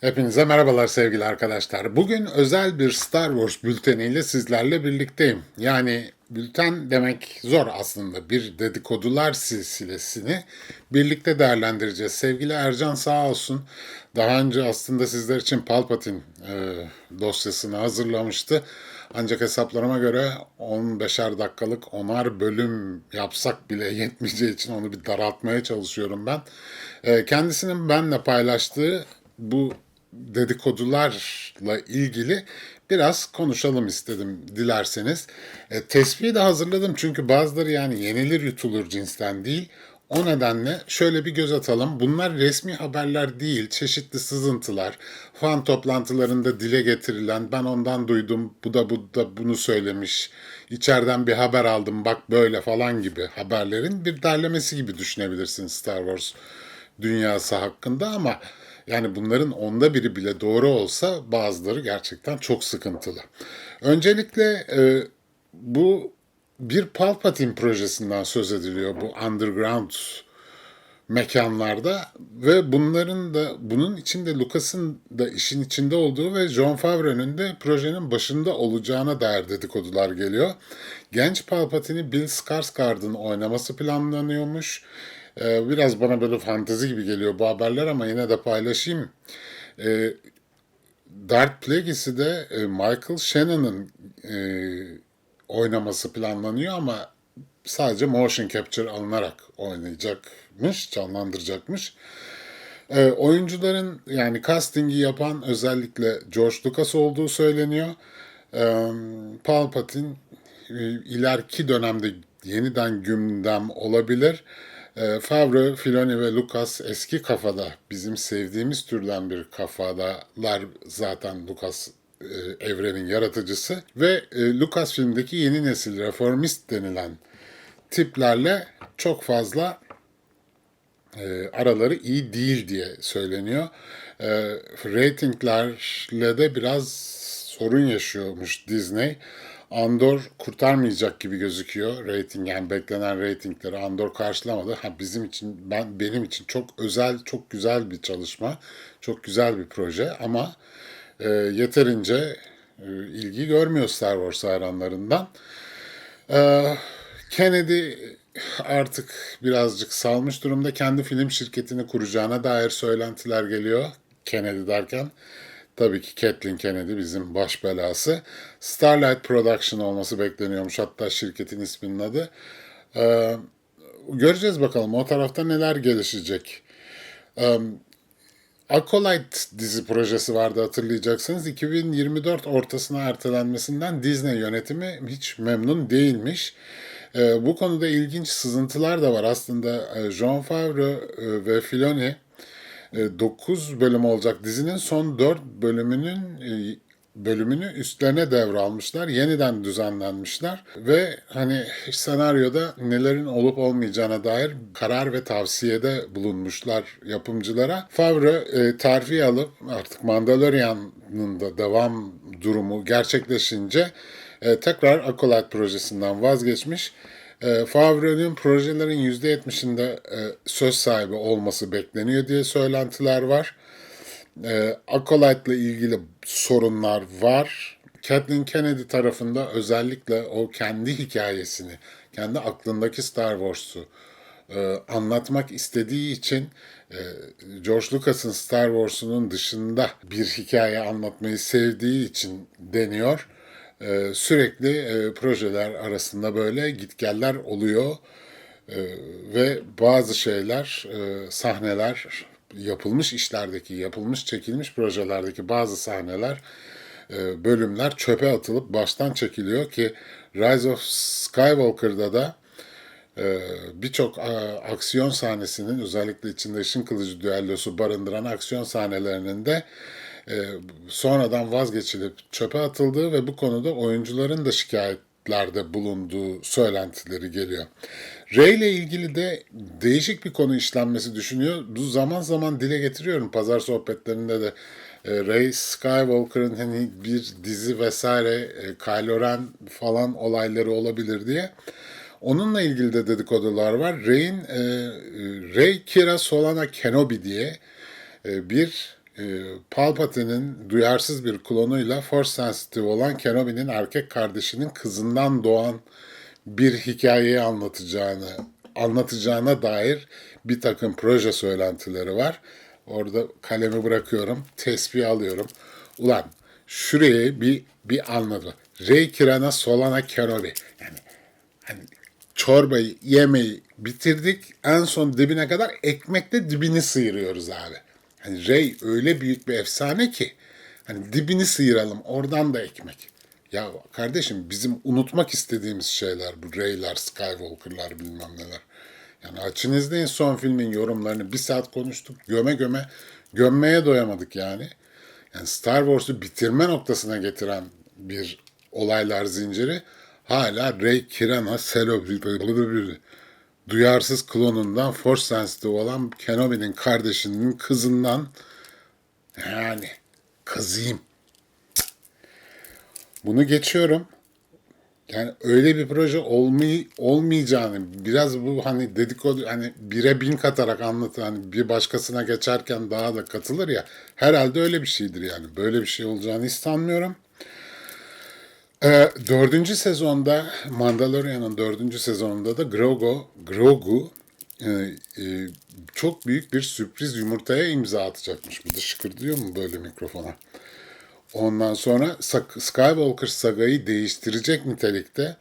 Hepinize merhabalar sevgili arkadaşlar. Bugün özel bir Star Wars bülteniyle sizlerle birlikteyim. Yani bülten demek zor aslında. Bir dedikodular silsilesini birlikte değerlendireceğiz. Sevgili Ercan sağ olsun daha önce aslında sizler için Palpatine e, dosyasını hazırlamıştı. Ancak hesaplarıma göre 15'er dakikalık 10'ar bölüm yapsak bile yetmeyeceği için onu bir daraltmaya çalışıyorum ben. E, kendisinin benle paylaştığı bu dedikodularla ilgili biraz konuşalım istedim dilerseniz. E, tespihi de hazırladım çünkü bazıları yani yenilir yutulur cinsten değil. O nedenle şöyle bir göz atalım. Bunlar resmi haberler değil, çeşitli sızıntılar, fan toplantılarında dile getirilen, ben ondan duydum, bu da bu da bunu söylemiş, içeriden bir haber aldım, bak böyle falan gibi haberlerin bir derlemesi gibi düşünebilirsiniz Star Wars dünyası hakkında ama yani bunların onda biri bile doğru olsa bazıları gerçekten çok sıkıntılı. Öncelikle e, bu bir Palpatine projesinden söz ediliyor bu underground mekanlarda ve bunların da bunun içinde Lucas'ın da işin içinde olduğu ve John Favreau'nun de projenin başında olacağına dair dedikodular geliyor. Genç Palpatine'i Bill Skarsgård'ın oynaması planlanıyormuş. Ee, biraz bana böyle fantezi gibi geliyor bu haberler ama yine de paylaşayım. Ee, Darth Plagueis'i de e, Michael Shannon'ın e, oynaması planlanıyor ama sadece motion capture alınarak oynayacakmış, canlandıracakmış. E, oyuncuların yani castingi yapan özellikle George Lucas olduğu söyleniyor. E, Palpatine e, ileriki dönemde yeniden gündem olabilir. E, Favre, Filoni ve Lucas eski kafada bizim sevdiğimiz türden bir kafadalar zaten Lucas e, evrenin yaratıcısı ve e, Lucasfilm'deki yeni nesil reformist denilen tiplerle çok fazla e, araları iyi değil diye söyleniyor. E, ratinglerle de biraz sorun yaşıyormuş Disney. Andor kurtarmayacak gibi gözüküyor rating yani beklenen ratingleri Andor karşılamadı. Ha bizim için ben benim için çok özel çok güzel bir çalışma, çok güzel bir proje ama e, yeterince e, ilgi görmüyor Star Wars hayranlarından. E, Kennedy artık birazcık salmış durumda. Kendi film şirketini kuracağına dair söylentiler geliyor. Kennedy derken tabii ki Kathleen Kennedy bizim baş belası. Starlight Production olması bekleniyormuş hatta şirketin isminin adı. Ee, göreceğiz bakalım o tarafta neler gelişecek. Ee, Acolyte dizi projesi vardı hatırlayacaksınız. 2024 ortasına ertelenmesinden Disney yönetimi hiç memnun değilmiş. E, bu konuda ilginç sızıntılar da var. Aslında e, John Favreau e, ve Filoni 9 bölüm olacak dizinin son 4 bölümünün e, bölümünü üstlerine devralmışlar. Yeniden düzenlenmişler ve hani senaryoda nelerin olup olmayacağına dair karar ve tavsiyede bulunmuşlar yapımcılara. Favre e, terfi alıp artık Mandalorian'ın da devam durumu gerçekleşince e, tekrar Acolyte projesinden vazgeçmiş. E, Favre'nin projelerin %70'inde e, söz sahibi olması bekleniyor diye söylentiler var. E, Acolyte ile ilgili sorunlar var. Kathleen Kennedy tarafında özellikle o kendi hikayesini, kendi aklındaki Star Wars'u e, anlatmak istediği için e, George Lucas'ın Star Wars'unun dışında bir hikaye anlatmayı sevdiği için deniyor. E, sürekli e, projeler arasında böyle gitgeller oluyor. E, ve bazı şeyler, e, sahneler yapılmış işlerdeki, yapılmış çekilmiş projelerdeki bazı sahneler, e, bölümler çöpe atılıp baştan çekiliyor ki Rise of Skywalker'da da birçok aksiyon sahnesinin özellikle içinde ışın kılıcı düellosu barındıran aksiyon sahnelerinin de sonradan vazgeçilip çöpe atıldığı ve bu konuda oyuncuların da şikayetlerde bulunduğu söylentileri geliyor. Ray ile ilgili de değişik bir konu işlenmesi düşünüyor. Bu zaman zaman dile getiriyorum pazar sohbetlerinde de. Ray Skywalker'ın hani bir dizi vesaire Kylo Ren falan olayları olabilir diye. Onunla ilgili de dedikodular var. Ray'in e, Ray Kira Solana Kenobi diye e, bir e, Palpatine'in duyarsız bir klonuyla Force sensitive olan Kenobi'nin erkek kardeşinin kızından doğan bir hikayeyi anlatacağını anlatacağına dair bir takım proje söylentileri var. Orada kalemi bırakıyorum, tesbih alıyorum. Ulan şurayı bir bir anladı. Rey Kirana Solana Kenobi. Yani hani çorbayı, yemeği bitirdik. En son dibine kadar ekmekle dibini sıyırıyoruz abi. Hani Rey öyle büyük bir efsane ki hani dibini sıyıralım oradan da ekmek. Ya kardeşim bizim unutmak istediğimiz şeyler bu Rey'ler, Skywalker'lar bilmem neler. Yani açın izleyin son filmin yorumlarını. Bir saat konuştuk. Göme göme gömmeye doyamadık yani. Yani Star Wars'u bitirme noktasına getiren bir olaylar zinciri hala Rey Kirana Celebrity duyarsız klonundan Force sensitive olan Kenobi'nin kardeşinin kızından yani kızıyım. Bunu geçiyorum. Yani öyle bir proje olmay olmayacağını biraz bu hani dedikodu hani bire bin katarak anlatı hani bir başkasına geçerken daha da katılır ya herhalde öyle bir şeydir yani böyle bir şey olacağını hiç Ee, dördüncü sezonda Mandalorian'ın dördüncü sezonunda da Grogu, Grogu e, e, çok büyük bir sürpriz yumurtaya imza atacakmış. Bu da şıkırdıyor mu böyle mikrofona? Ondan sonra Skywalker sagayı değiştirecek nitelikte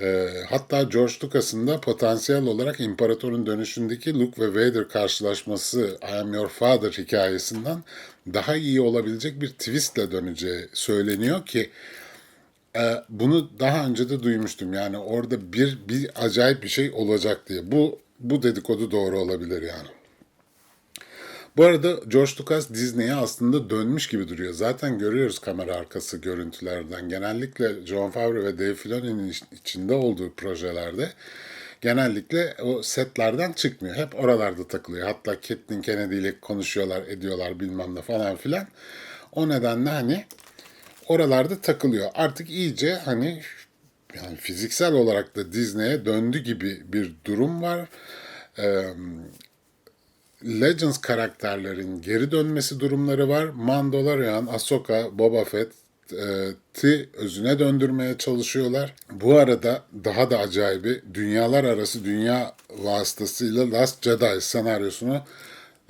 e, hatta George Lucas'ın da potansiyel olarak İmparator'un dönüşündeki Luke ve Vader karşılaşması I Am Your Father hikayesinden daha iyi olabilecek bir twistle döneceği söyleniyor ki e, bunu daha önce de duymuştum. Yani orada bir bir acayip bir şey olacak diye. Bu bu dedikodu doğru olabilir yani. Bu arada George Lucas Disney'e aslında dönmüş gibi duruyor. Zaten görüyoruz kamera arkası görüntülerden. Genellikle John Favreau ve Dave Filoni'nin içinde olduğu projelerde genellikle o setlerden çıkmıyor. Hep oralarda takılıyor. Hatta Kathleen Kennedy ile konuşuyorlar, ediyorlar bilmem ne falan filan. O nedenle hani oralarda takılıyor. Artık iyice hani yani fiziksel olarak da Disney'e döndü gibi bir durum var. Ee, Legends karakterlerin geri dönmesi durumları var. Mandalorian, Ahsoka, Boba Fett ti özüne döndürmeye çalışıyorlar. Bu arada daha da acayibi dünyalar arası dünya vasıtasıyla Last Jedi senaryosunu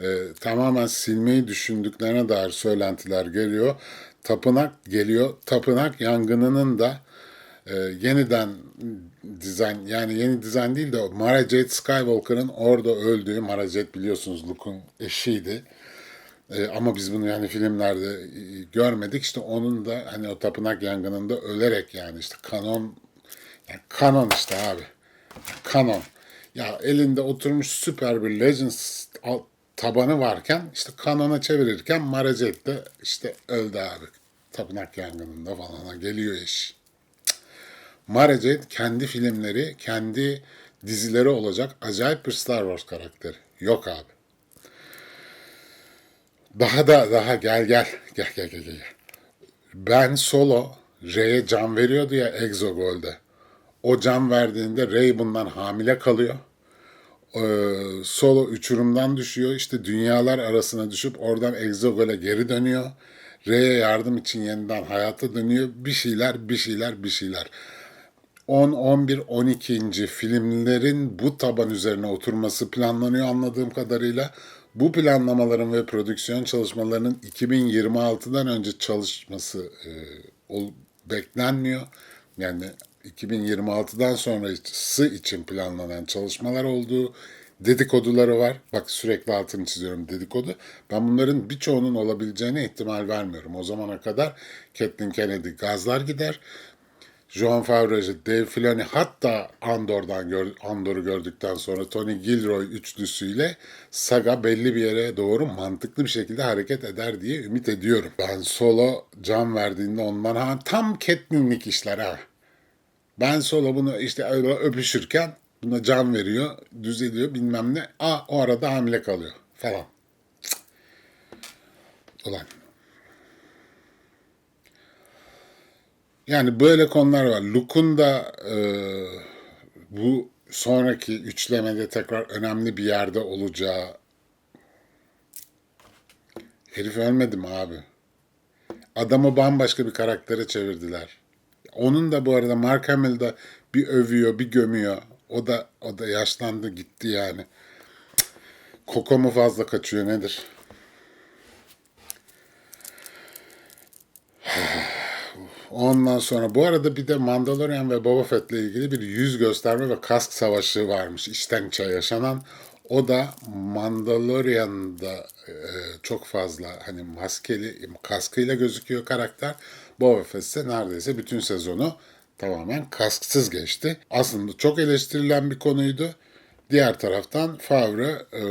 e, tamamen silmeyi düşündüklerine dair söylentiler geliyor. Tapınak geliyor. Tapınak yangınının da e, yeniden dizayn yani yeni dizayn değil de Mara Jade Skywalker'ın orada öldüğü Mara Jade biliyorsunuz Luke'un eşiydi. E, ama biz bunu yani filmlerde e, görmedik. İşte onun da hani o tapınak yangınında ölerek yani işte kanon yani kanon işte abi. Kanon. Ya elinde oturmuş süper bir Legends tabanı varken işte kanona çevirirken Jade de işte öldü abi. Tapınak yangınında falan geliyor iş. Jade kendi filmleri, kendi dizileri olacak acayip bir Star Wars karakteri. Yok abi. Daha da daha gel gel gel gel gel gel. Ben Solo Rey'e can veriyordu ya Exogol'de. O can verdiğinde Rey bundan hamile kalıyor. Ee, Solo uçurumdan düşüyor. İşte dünyalar arasına düşüp oradan Exogol'e geri dönüyor. Rey'e yardım için yeniden hayata dönüyor. Bir şeyler, bir şeyler, bir şeyler. 10, 11, 12. filmlerin bu taban üzerine oturması planlanıyor anladığım kadarıyla. Bu planlamaların ve prodüksiyon çalışmalarının 2026'dan önce çalışması e, beklenmiyor. Yani 2026'dan sonrası için planlanan çalışmalar olduğu dedikoduları var. Bak sürekli altını çiziyorum dedikodu. Ben bunların birçoğunun olabileceğine ihtimal vermiyorum. O zamana kadar Kathleen Kennedy gazlar gider. Joan Favreau, Dave Filoni hatta Andor'dan gör, Andor'u gördükten sonra Tony Gilroy üçlüsüyle saga belli bir yere doğru mantıklı bir şekilde hareket eder diye ümit ediyorum. Ben Solo can verdiğinde ondan ha, tam Catelyn'lik işler ha. Ben Solo bunu işte öyle öpüşürken buna can veriyor, düzeliyor bilmem ne. Aa o arada hamile kalıyor falan. Ulan Yani böyle konular var. Luke'un da e, bu sonraki üçlemede tekrar önemli bir yerde olacağı Herif ölmedi mi abi? Adamı bambaşka bir karaktere çevirdiler. Onun da bu arada Mark Hamill da bir övüyor, bir gömüyor. O da o da yaşlandı gitti yani. Koko mu fazla kaçıyor nedir? Ondan sonra bu arada bir de Mandalorian ve Boba Fett'le ilgili bir yüz gösterme ve kask savaşı varmış içten içe yaşanan. O da Mandalorian'da e, çok fazla hani maskeli kaskıyla gözüküyor karakter. Boba Fett neredeyse bütün sezonu tamamen kasksız geçti. Aslında çok eleştirilen bir konuydu. Diğer taraftan Favre e,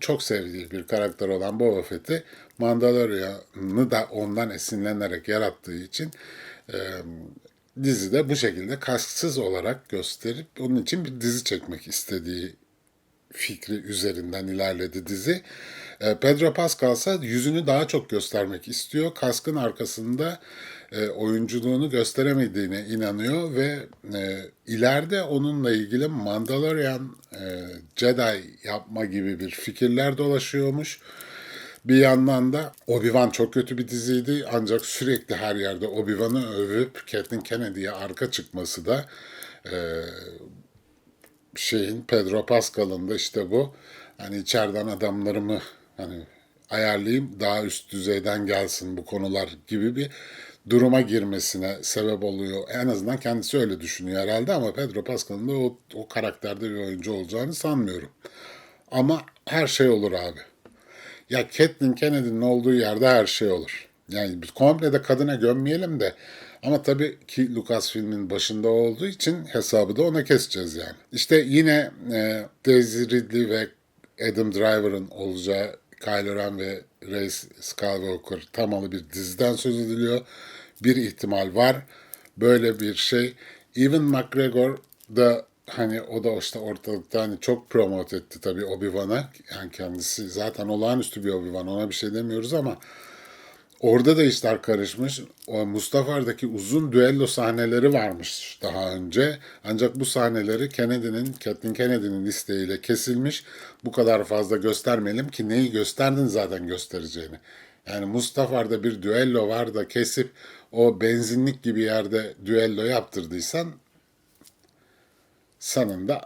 çok sevdiği bir karakter olan Boba Fett'i Mandalorian'ı da ondan esinlenerek yarattığı için e, dizide bu şekilde kasksız olarak gösterip onun için bir dizi çekmek istediği fikri üzerinden ilerledi dizi. E, Pedro Pascal ise yüzünü daha çok göstermek istiyor. Kaskın arkasında e, oyunculuğunu gösteremediğine inanıyor ve e, ileride onunla ilgili Mandalorian Jedi yapma gibi bir fikirler dolaşıyormuş. Bir yandan da Obi-Wan çok kötü bir diziydi ancak sürekli her yerde Obi-Wan'ı övüp Kathleen Kennedy'ye arka çıkması da şeyin Pedro Pascal'ın da işte bu hani içeriden adamlarımı hani ayarlayayım daha üst düzeyden gelsin bu konular gibi bir duruma girmesine sebep oluyor. En azından kendisi öyle düşünüyor herhalde ama Pedro Pascal'ın da o, o karakterde bir oyuncu olacağını sanmıyorum. Ama her şey olur abi. Ya Kathleen Kennedy'nin olduğu yerde her şey olur. Yani komple de kadına gömmeyelim de ama tabii ki Lucas filmin başında olduğu için hesabı da ona keseceğiz yani. İşte yine e, Daisy Ridley ve Adam Driver'ın olacağı Kylo Ren ve Rey Skywalker temalı bir diziden söz ediliyor. Bir ihtimal var. Böyle bir şey. Evan McGregor da hani o da işte ortalıkta hani çok promote etti tabii Obi-Wan'a. Yani kendisi zaten olağanüstü bir Obi-Wan ona bir şey demiyoruz ama Orada da işler karışmış. O Mustafa'daki uzun düello sahneleri varmış daha önce. Ancak bu sahneleri Kennedy'nin, Kathleen Kennedy'nin isteğiyle kesilmiş. Bu kadar fazla göstermeyelim ki neyi gösterdin zaten göstereceğini. Yani Mustafa'da bir düello var da kesip o benzinlik gibi yerde düello yaptırdıysan sonunda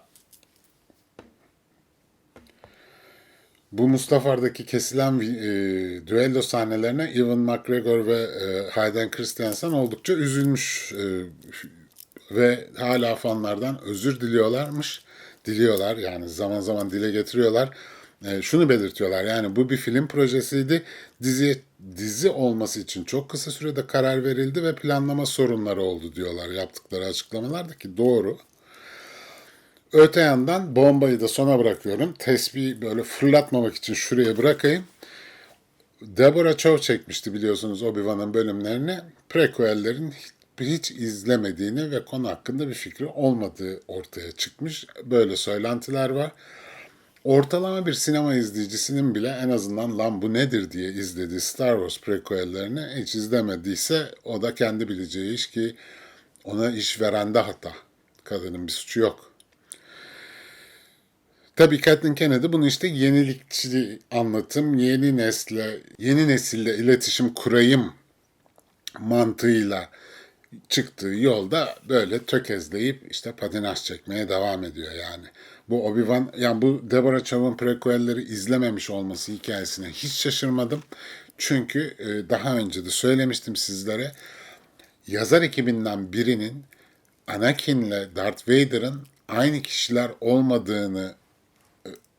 Bu Mustafa'daki kesilen e, düello sahnelerine Ewan McGregor ve e, Hayden Christensen oldukça üzülmüş e, ve hala fanlardan özür diliyorlarmış. Diliyorlar yani zaman zaman dile getiriyorlar. E, şunu belirtiyorlar yani bu bir film projesiydi. Dizi dizi olması için çok kısa sürede karar verildi ve planlama sorunları oldu diyorlar yaptıkları açıklamalarda ki doğru. Öte yandan bombayı da sona bırakıyorum. Tesbihi böyle fırlatmamak için şuraya bırakayım. Deborah Chow çekmişti biliyorsunuz Obi-Wan'ın bölümlerini. Prequel'lerin hiç izlemediğini ve konu hakkında bir fikri olmadığı ortaya çıkmış. Böyle söylentiler var. Ortalama bir sinema izleyicisinin bile en azından lan bu nedir diye izlediği Star Wars prequellerini hiç izlemediyse o da kendi bileceği iş ki ona iş verende hata. Kadının bir suçu yok. Tabii Kathleen Kennedy bunu işte yenilikçi anlatım, yeni nesle, yeni nesille iletişim kurayım mantığıyla çıktığı yolda böyle tökezleyip işte patinaj çekmeye devam ediyor yani. Bu Obi-Wan, yani bu Deborah Chow'un prequelleri izlememiş olması hikayesine hiç şaşırmadım. Çünkü e, daha önce de söylemiştim sizlere. Yazar ekibinden birinin Anakin'le Darth Vader'ın aynı kişiler olmadığını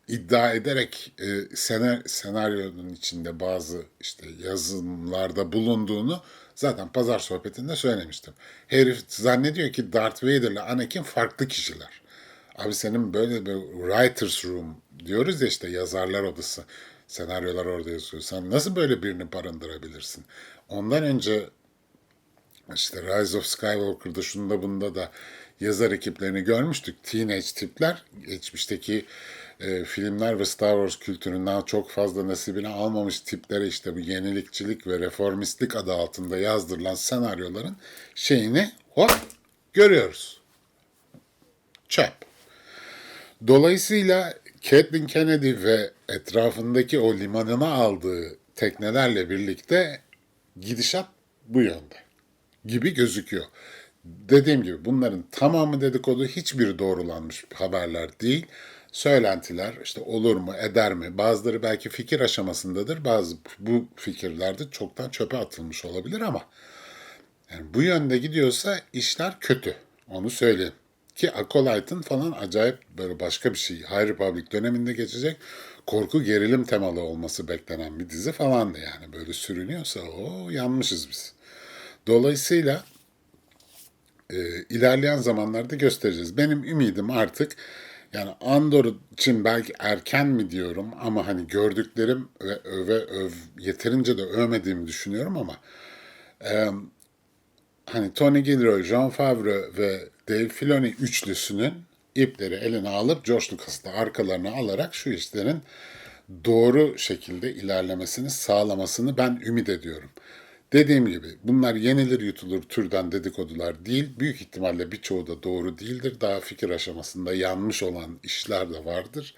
iddia ederek e, senar, senaryonun içinde bazı işte yazımlarda bulunduğunu zaten pazar sohbetinde söylemiştim. Herif zannediyor ki Darth Vader ile Anakin farklı kişiler. Abi senin böyle bir writer's room diyoruz ya işte yazarlar odası. Senaryolar orada yazıyor. Sen nasıl böyle birini barındırabilirsin? Ondan önce işte Rise of Skywalker'da şunda bunda da yazar ekiplerini görmüştük. Teenage tipler geçmişteki e, filmler ve Star Wars kültüründen çok fazla nasibini almamış tiplere işte bu yenilikçilik ve reformistlik adı altında yazdırılan senaryoların şeyini hop görüyoruz. Çöp. Dolayısıyla Kathleen Kennedy ve etrafındaki o limanına aldığı teknelerle birlikte gidişat bu yönde gibi gözüküyor. Dediğim gibi bunların tamamı dedikodu hiçbir doğrulanmış haberler değil. Söylentiler işte olur mu eder mi bazıları belki fikir aşamasındadır bazı bu fikirlerde çoktan çöpe atılmış olabilir ama yani bu yönde gidiyorsa işler kötü. Onu söyleyeyim. Ki Acolyte'ın falan acayip böyle başka bir şey. High Republic döneminde geçecek korku gerilim temalı olması beklenen bir dizi falandı yani. Böyle sürünüyorsa o yanmışız biz. Dolayısıyla e, ilerleyen zamanlarda göstereceğiz. Benim ümidim artık yani Andor için belki erken mi diyorum ama hani gördüklerim ve öve öv yeterince de övmediğimi düşünüyorum ama hani Tony Gilroy, John Favreau ve Dave Filoni üçlüsünün ipleri eline alıp George Lucas'ı arkalarına alarak şu işlerin doğru şekilde ilerlemesini sağlamasını ben ümit ediyorum. Dediğim gibi bunlar yenilir yutulur türden dedikodular değil. Büyük ihtimalle birçoğu da doğru değildir. Daha fikir aşamasında yanmış olan işler de vardır.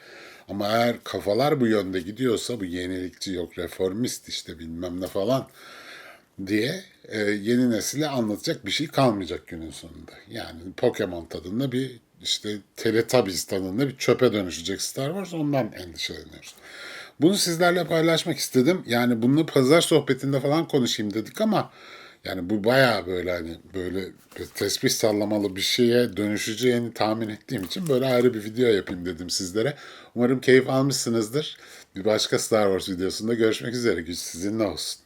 Ama eğer kafalar bu yönde gidiyorsa bu yenilikçi yok reformist işte bilmem ne falan diye e, yeni nesile anlatacak bir şey kalmayacak günün sonunda. Yani Pokemon tadında bir işte Teletubbies tadında bir çöpe dönüşecek Star Wars ondan endişeleniyoruz. Bunu sizlerle paylaşmak istedim. Yani bunu pazar sohbetinde falan konuşayım dedik ama yani bu bayağı böyle hani böyle bir tesbih sallamalı bir şeye dönüşeceğini tahmin ettiğim için böyle ayrı bir video yapayım dedim sizlere. Umarım keyif almışsınızdır. Bir başka Star Wars videosunda görüşmek üzere. Güç sizinle olsun.